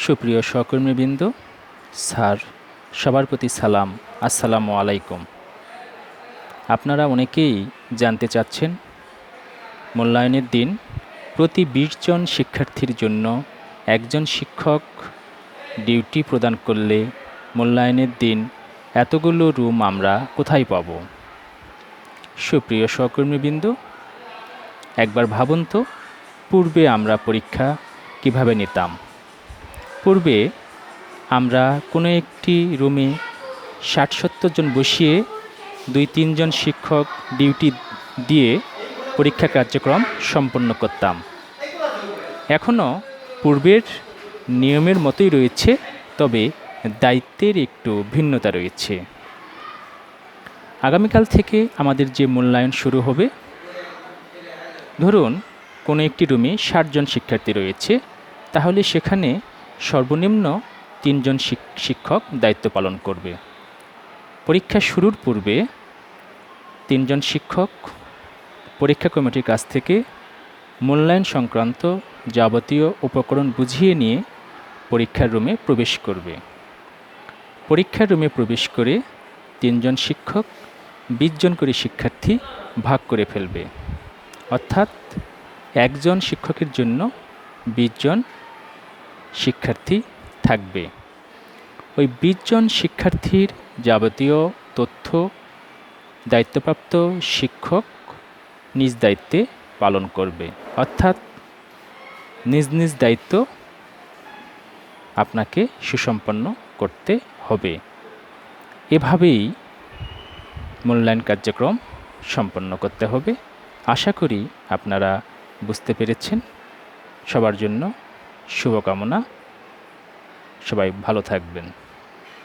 সুপ্রিয় সহকর্মীবৃন্দ, স্যার, সবার প্রতি সালাম। আসসালামু আলাইকুম। আপনারা অনেকেই জানতে চাচ্ছেন মূল্যায়নের দিন প্রতি বিশ জন শিক্ষার্থীর জন্য একজন শিক্ষক ডিউটি প্রদান করলে মূল্যায়নের দিন এতগুলো রুম আমরা কোথায় পাব? সুপ্রিয় সহকর্মীবৃন্দ, একবার ভাবুন তো, পূর্বে আমরা পরীক্ষা কীভাবে নিতাম? পূর্বে আমরা কোনো একটি রুমে ষাট সত্তর জন বসিয়ে দুই তিনজন শিক্ষক ডিউটি দিয়ে পরীক্ষা কার্যক্রম সম্পন্ন করতাম। এখনও পূর্বের নিয়মের মতোই রয়েছে, তবে দায়িত্বের একটু ভিন্নতা রয়েছে। আগামীকাল থেকে আমাদের যে মূল্যায়ন শুরু হবে, ধরুন কোনো একটি রুমে ষাটজন শিক্ষার্থী রয়েছে, তাহলে সেখানে সর্বনিম্ন তিনজন শিক- শিক্ষক দায়িত্ব পালন করবে। পরীক্ষা শুরুর পূর্বে তিনজন শিক্ষক পরীক্ষা কমিটির কাছ থেকে মূল্যায়ন সংক্রান্ত যাবতীয় উপকরণ বুঝিয়ে নিয়ে পরীক্ষার রুমে প্রবেশ করবে। পরীক্ষার রুমে প্রবেশ করে তিনজন শিক্ষক বিশজন করে শিক্ষার্থী ভাগ করে ফেলবে। অর্থাৎ একজন শিক্ষকের জন্য বিশ জন শিক্ষার্থী থাকবে। ওই বিশ জন শিক্ষার্থীর যাবতীয় তথ্য, দায়িত্বপ্রাপ্ত শিক্ষক নিজ দায়িত্বে পালন করবে। অর্থাৎ নিজ নিজ দায়িত্ব আপনাকে সুসম্পন্ন করতে হবে। এভাবেই মূল্যায়ন কার্যক্রম সম্পন্ন করতে হবে। আশা করি আপনারা বুঝতে পেরেছেন। সবার জন্য শুভকামনা। সবাই ভালো থাকবেন।